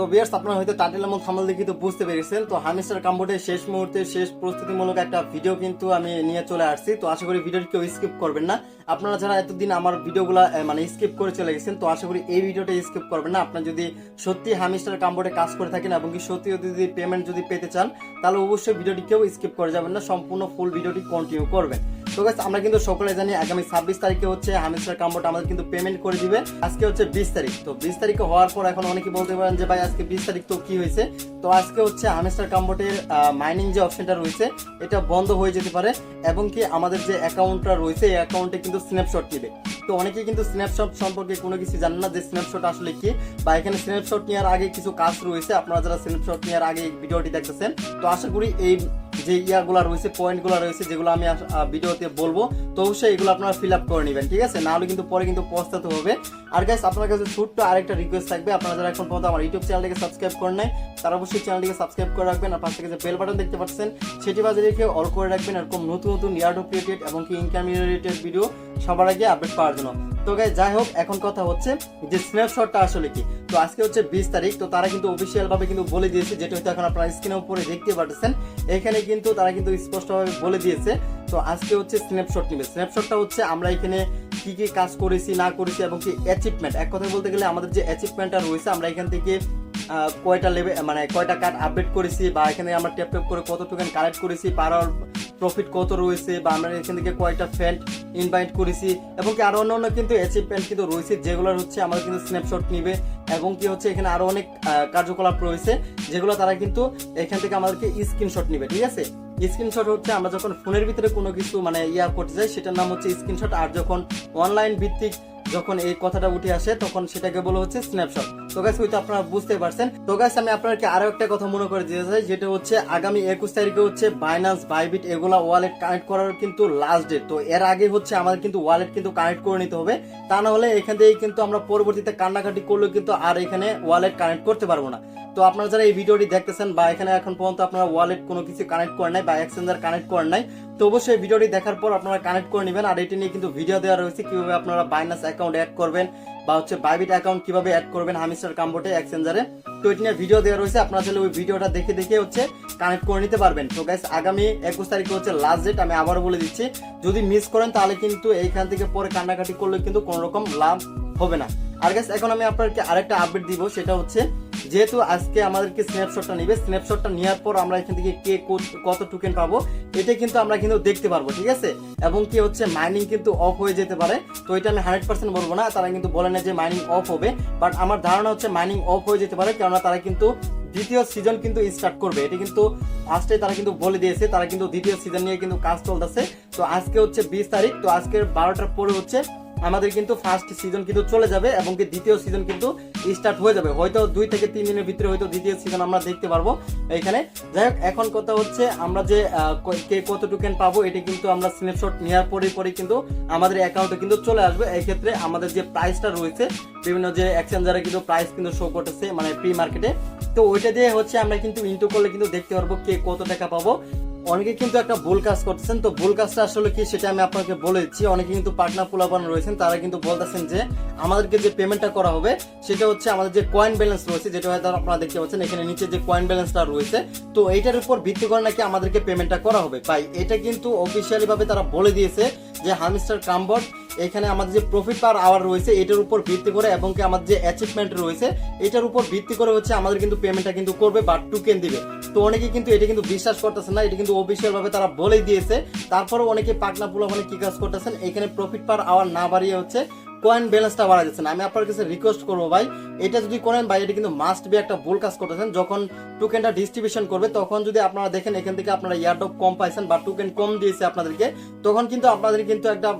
So বিয়ার্স আপনারা হয়তো title এবং থামাল দেখে তো বুঝতে পেরেছেন। তো হামিস্টার কাম্বোর্ডের শেষ মুহূর্তে, শেষ প্রস্তুতিমূলক একটা ভিডিও কিন্তু আমি নিয়ে চলে আসছি। তো আশা করি ভিডিওটি কেউ স্কিপ করবেন না। আপনারা যারা এতদিন আমার ভিডিওগুলো মানে স্কিপ করে চলে গেছেন, তো আশা করি এই ভিডিওটা স্কিপ করবেন না। আপনার যদি সত্যি হামিস্টার কাম্বোর্ডে কাজ করে থাকেন এবং কি সত্যি যদি পেমেন্ট যদি পেতে চান, তাহলে অবশ্যই ভিডিওটি কেউ স্কিপ করে যাবেন না। সম্পূর্ণ ফুল ভিডিওটি কন্টিনিউ করবেন। তো গাছ আমরা কিন্তু সকলে জানি আগামী ছাব্বিশ তারিখে হচ্ছে হামিস্টার কাম্বোর্ড আমাদের কিন্তু পেমেন্ট করে দিবে। আজকে হচ্ছে বিশ তারিখ। তো বিশ তারিখে হওয়ার পর এখন অনেকে বলতে পারেন যে, ভাই, আজকে বিশ তারিখ তো কি হয়েছে? তো আজকে হচ্ছে হামিস্টার কাম্বোর্ডের মাইনিং যে অপশনটা রয়েছে, এটা বন্ধ হয়ে যেতে পারে এবং কি আমাদের যে অ্যাকাউন্টটা রয়েছে, এই অ্যাকাউন্টে কিন্তু স্ন্যাপশট নেবে তো অনেকেই কিন্তু স্ন্যাপশট সম্পর্কে কোনো কিছু জানেন না যে স্ন্যাপশট আসলে কি বা এখানে স্ন্যাপশট নেওয়ার আগে কিছু কাজ রয়েছে। আপনারা যারা স্ন্যাপশট নেওয়ার আগে ভিডিওটি দেখতেছেন। তো আশা করি এই যে ইয়াগুলো রয়েছে, পয়েন্টগুলো রয়েছে, যেগুলো আমি ভিডিওতে বলব, তো অবশ্যই এগুলো আপনারা ফিল আপ করে নেবেন, ঠিক আছে? নাহলে কিন্তু পরে কিন্তু পস্তাতে হবে। আর গাইস আপনার কাছে ছোট্ট আরেকটা রিকোয়েস্ট থাকবে, আপনারা যারা এখন পর্যন্ত আমার ইউটিউব চ্যানেলটিকে সাবস্ক্রাইব করে নাই, তারা অবশ্যই চ্যানেলটিকে সাবস্ক্রাইব করে রাখবেন, আর পাশে থেকে যে বেল বাটন দেখতে পাচ্ছেন, সেটি বাজে রেখে অল করে রাখবেন, এরকম নতুন নতুন ইয়ার্ড রিলেটেড এবং কি ইনকাম রিলেটেড ভিডিও সবার আগে আপডেট পাওয়ার জন্য। তো গাই যাই হোক, এখন কথা হচ্ছে যে স্ন্যাপশটটা আসলে কি? তো আজকে হচ্ছে বিশ তারিখ, তো তারা কিন্তু অফিসিয়াল ভাবে কিন্তু বলে দিয়েছে যেটা হয়তো এখন আপনারা স্ক্রিনের উপরে দেখতে পাচ্ছেন এখানে কিন্তু তারা কিন্তু স্পষ্টভাবে বলে দিয়েছে। তো আজকে হচ্ছে স্ন্যাপশট নেবে। স্ন্যাপশটটা হচ্ছে আমরা এখানে কি কি কাজ করেছি, না করেছি এবং কি অ্যাচিভমেন্ট এক কথা বলতে গেলে আমাদের যে অ্যাচিভমেন্টটা রয়েছে, আমরা এখান থেকে কয়টা লেভেল মানে কয়টা কার্ড আপডেট করেছি বা এখানে আমরা ট্যাপ ট্যাপ করে কত টোকেন কালেক্ট করেছি পার প্রফিট কত রয়েছে বা আমরা এখান থেকে কয়টা ফ্যান্ট ইনভাইট করেছি এবং কি আরও অন্যান্য কিন্তু অ্যাচিভমেন্ট কিন্তু রয়েছে, যেগুলোর হচ্ছে আমাদের কিন্তু স্ন্যাপশট নিবে এবং কি হচ্ছে এখানে আরও অনেক কার্যকলাপ রয়েছে, যেগুলো তারা কিন্তু এখান থেকে আমাদেরকে স্ক্রিনশট নিবে, ঠিক আছে? স্ক্রিনশট হচ্ছে আমরা যখন ফোনের ভিতরে কোনো কিছু মানে ইয়া করতে যাই, সেটার নাম হচ্ছে স্ক্রিনশট আর যখন অনলাইন ভিত্তিক যখন এই কথাটা উঠে আসে, তখন সেটাকে বলা হচ্ছে স্ন্যাপশট তো গাছ হয়তো আপনারা বুঝতে পারছেন। তো গাছ আমি আপনাকে আরও একটা কথা মনে করে দিতে চাই যেটা হচ্ছে আগামী একুশ তারিখে হচ্ছে বাইনান্স বাইবিট এগুলা ওয়ালেট কানেক্ট করার কিন্তু লাস্ট ডেট তো এর আগে হচ্ছে আমাদের কিন্তু ওয়ালেট কিন্তু কানেক্ট করে নিতে হবে। তা না হলে এখান থেকে কিন্তু আমরা পরবর্তীতে কান্নাকাটি করলেও কিন্তু আর এখানে ওয়ালেট কানেক্ট করতে পারব না। তো আপনারা যারা এই ভিডিওটি দেখতেছেন বা এখানে এখন পর্যন্ত আপনারা ওয়ালেট কোনো কিছু কানেক্ট করেন নাই বা এক্সচেঞ্জার কানেক্ট করেন নাই, তো অবশ্যই ভিডিওটি দেখার পর আপনারা কানেক্ট করে নেবেন। আর এটি নিয়ে কিন্তু ভিডিও দেওয়া রয়েছে কীভাবে আপনারা বাইনাস অ্যাকাউন্ট অ্যাড করবেন বা হচ্ছে বাইবিট অ্যাকাউন্ট কীভাবে অ্যাড করবেন হামিস্টার কাম্বোটে এক্সচেঞ্জারে তো এটি নিয়ে ভিডিও দেওয়া রয়েছে, আপনারা চাইলে ওই ভিডিওটা দেখে দেখে হচ্ছে কানেক্ট করে নিতে পারবেন। তো গাইস আগামী একুশ তারিখে হচ্ছে লাস্ট ডেট আমি আবারও বলে দিচ্ছি, যদি মিস করেন তাহলে কিন্তু এইখান থেকে পরে কান্নাকাটি করলে কিন্তু কোনো রকম লাভ হবে না। আর গাইস এখন আমি আপনাদেরকে আরেকটা আপডেট দিব, সেটা হচ্ছে যেহেতু আজকে আমাদেরকে স্ন্যাপশটটা নিবে স্ন্যাপশটটা নেওয়ার পর আমরা এখান থেকে কে কত টোকেন পাবো, এটা কিন্তু আমরা কিন্তু দেখতে পারব, ঠিক আছে? এবং কি হচ্ছে মাইনিং কিন্তু অফ হয়ে যেতে পারে। তো এটা আমি হান্ড্রেড পার্সেন্ট বলব না, তারা কিন্তু বলে না যে মাইনিং অফ হবে বাট আমার ধারণা হচ্ছে মাইনিং অফ হয়ে যেতে পারে, কেননা তারা কিন্তু দ্বিতীয় সিজন কিন্তু স্টার্ট করবে। এটা কিন্তু ফার্স্টে তারা কিন্তু বলে দিয়েছে, তারা কিন্তু দ্বিতীয় সিজন নিয়ে কিন্তু কাজ চলতেছে। তো আজকে হচ্ছে বিশ তারিখ, তো আজকের বারোটার পরে হচ্ছে আমাদের কিন্তু ফার্স্ট সিজন কিন্তু চলে যাবে এবং কি দ্বিতীয় সিজন কিন্তু স্টার্ট হয়ে যাবে। হয়তো দুই থেকে তিন দিনের ভিতরে হয়তো দ্বিতীয় সিজন আমরা দেখতে পারব এখানে যাই হোক, এখন কথা হচ্ছে আমরা যে কে কত টোকেন পাবো এটা কিন্তু আমরা স্ন্যাপশট নেওয়ার পরে পরে কিন্তু আমাদের অ্যাকাউন্টে কিন্তু চলে আসবে। এই ক্ষেত্রে আমাদের যে প্রাইসটা রয়েছে, বিভিন্ন যে এক্সচেঞ্জারে কিন্তু প্রাইস কিন্তু শো করতেছে মানে প্রি মার্কেটে তো ওইটা দিয়ে হচ্ছে আমরা কিন্তু ইন্টু করলে কিন্তু দেখতে পারব কে কত টাকা পাবো। অনেকে কিন্তু একটা ভুল কাজ করতেছেন। তো ভুল কাজটা আসলে কি সেটা আমি আপনাকে বলে দিচ্ছি। অনেকে কিন্তু পার্টনার পোলাপান রয়েছেন, তারা কিন্তু বলতেছেন যে আমাদেরকে যে পেমেন্টটা করা হবে, সেটা হচ্ছে আমাদের যে কয়েন ব্যালেন্স রয়েছে, যেটা হয়তো আপনারা দেখতে পাচ্ছেন, এখানে নিচে যে কয়েন ব্যালেন্সটা রয়েছে, তো এইটার উপর ভিত্তি করে নাকি আমাদেরকে পেমেন্টটা করা হবে। তাই এটা কিন্তু অফিসিয়ালিভাবে তারা বলে দিয়েছে যে হামিস্টার কাম্বট এখানে আমাদের যে প্রফিট পার আওয়ার রয়েছে, এটার উপর ভিত্তি করে এবং কি আমাদের যে অ্যাচিভমেন্ট রয়েছে, এটার উপর ভিত্তি করে হচ্ছে আমাদের কিন্তু পেমেন্টটা কিন্তু করবে বা টোকেন দিবে। তো অনেকে কিন্তু এটা কিন্তু বিশ্বাস করতেছে না, এটা কিন্তু অফিসিয়াল ভাবে তারা বলে দিয়েছে। তারপরে অনেকে পাকনা পুলা মানে কি কাজ করতেছেন, এখানে প্রফিট পার আওয়ার না বাড়িয়ে হচ্ছে কয়েন ব্যালেন্সটা বাড়া যাচ্ছে না আমি আপনার কাছে রিকোয়েস্ট করব ভাই, এটা যদি করেন ভাই, এটা কিন্তু মাস্ট বি একটা ভুল কাজ করতেছেন। যখন টোকেনটা ডিস্ট্রিবিউশন করবে, তখন যদি আপনারা দেখেন এখান থেকে আপনারা ইয়ারডপ কম পাইছেন বা টোকেন কম দিয়েছে আপনাদেরকে, তখন কিন্তু আপনাদের কিন্তু একটা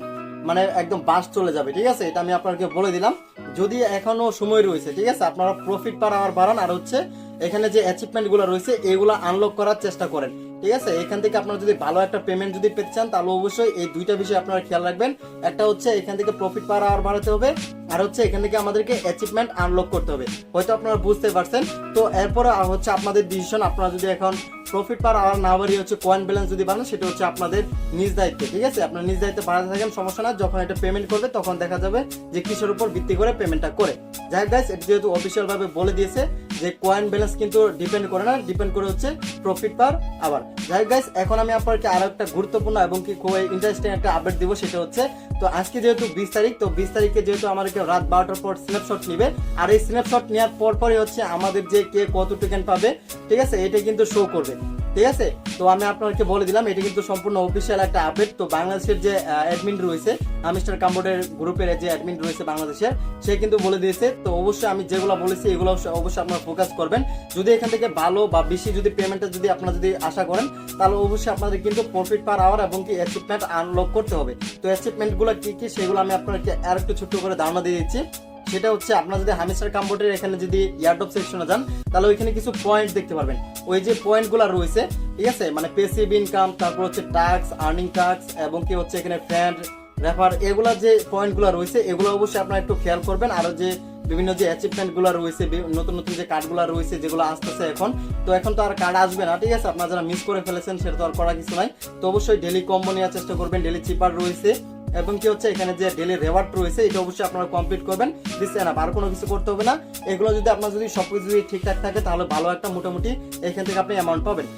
মানে একদম বাস চলে যাবে, ঠিক আছে? এটা আমি আপনাকে বলে দিলাম। যদি এখনও সময় রয়েছে, ঠিক আছে? আপনারা প্রফিট পার আওয়ার বাড়ান, আর হচ্ছে এখানে যে অ্যাচিভমেন্টগুলো রয়েছে, এগুলো আনলক করার চেষ্টা করেন, ঠিক আছে? এখান থেকে আপনারা যদি ভালো একটা পেমেন্ট যদি পেতে চান, তাহলে অবশ্যই এই দুইটা বিষয় আপনারা খেয়াল রাখবেন। একটা হচ্ছে এখান থেকে প্রফিট পার আওয়ার বাড়াতে হবে, আর হচ্ছে এখান থেকে আমাদেরকে অ্যাচিভমেন্ট আনলক করতে হবে। হয়তো আপনারা বুঝতে পারছেন। তো এরপরে হচ্ছে আপনাদের ডিসিশন আপনারা যদি এখন প্রফিট পার আর না বাড়িয়ে হচ্ছে কয়েন ব্যালেন্স যদি বানান সেটা হচ্ছে আপনাদের নিজ দায়িত্বে, ঠিক আছে? আপনার নিজ দায়িত্বে বাড়াতে থাকেন সমস্যা না, যখন এটা পেমেন্ট করবে, তখন দেখা যাবে যে কিসের উপর ভিত্তি করে পেমেন্টটা করে। যাই গাইস এটা যেহেতু অফিসিয়াল ভাবে বলে দিয়েছে যে কয়েন ব্যালেন্স কিন্তু ডিপেন্ড করে না ডিপেন্ড করে হচ্ছে প্রফিট পার আবার যাই গাইস এখন আমি আপনাকে আরও একটা গুরুত্বপূর্ণ এবং কি খুবই ইন্টারেস্টিং একটা আপডেট দিব, সেটা হচ্ছে, তো আজকে যেহেতু বিশ তারিখ, তো বিশ তারিখে যেহেতু আমাদেরকে রাত বারোটার পর স্ন্যাপশট নিবে, আর এই স্ন্যাপশট নেওয়ার পর পরই হচ্ছে আমাদের যে কে কত টোকেন পাবে, ঠিক আছে? এটা কিন্তু শো করবে। ঠিক আছে? তো আমি আপনাকে বলে দিলাম, এটা কিন্তু সম্পূর্ণ অফিসিয়াল একটা আপডেট তো বাংলাদেশের যে অ্যাডমিন রয়েছে মিস্টার কাম্বোডের গ্রুপের যে অ্যাডমিন রয়েছে বাংলাদেশের, সে কিন্তু বলে দিয়েছে। তো অবশ্যই আমি যেগুলো বলেছি, এগুলো অবশ্যই আপনারা ফোকাস করবেন। যদি এখান থেকে ভালো বা বেশি যদি পেমেন্টটা যদি আপনারা যদি আশা করেন, তাহলে অবশ্যই আপনাদের কিন্তু প্রফিট পার আওয়ার এবং কি অ্যাচিভমেন্ট আনলক করতে হবে। তো অ্যাচিভমেন্টগুলো কি কি, সেগুলো আমি আপনাকে আর একটু ছোট্ট করে ধারণা দিয়ে দিচ্ছি। সেটা হচ্ছে আপনারা যদি হামিস্টার কাম্বোর্ডের এখানে যদি ইয়ারডপ সেকশনে যান, তাহলে ওইখানে কিছু পয়েন্ট দেখতে পারবেন। ওই যে পয়েন্টগুলো রয়েছে, ঠিক আছে? মানে পেসিভ ইনকাম তারপর হচ্ছে ট্যাক্স আর্নিং ট্যাক্স এবং কি হচ্ছে এখানে ফ্রেন্ড রেফার এগুলা যে পয়েন্টগুলো রয়েছে, এগুলো অবশ্যই আপনারা একটু খেয়াল করবেন। আর যে বিভিন্ন যে অ্যাচিভমেন্টগুলো রয়েছে নতুন নতুন যে কার্ডগুলো রয়েছে, যেগুলো আসতেছে এখন, তো এখন তো আর কার্ড আসবে না, ঠিক আছে? আপনারা যারা মিস করে ফেলেছেন, সেটা তো আর করা কিছু নাই। তো অবশ্যই ডেলি কম্বো নেওয়ার চেষ্টা করবেন ডেলি চিপার রয়েছে। এবং কি হচ্ছে, এখানে যে ডেলি রেওয়ার্ড রয়েছে, এটা অবশ্যই আপনারা কমপ্লিট করবেন। দিস না আর কোনো কিছু করতে হবে না। এগুলো যদি আপনার যদি সবকিছু যদি ঠিকঠাক থাকে, তাহলে ভালো একটা মোটামুটি এখান থেকে আপনি অ্যামাউন্ট পাবেন।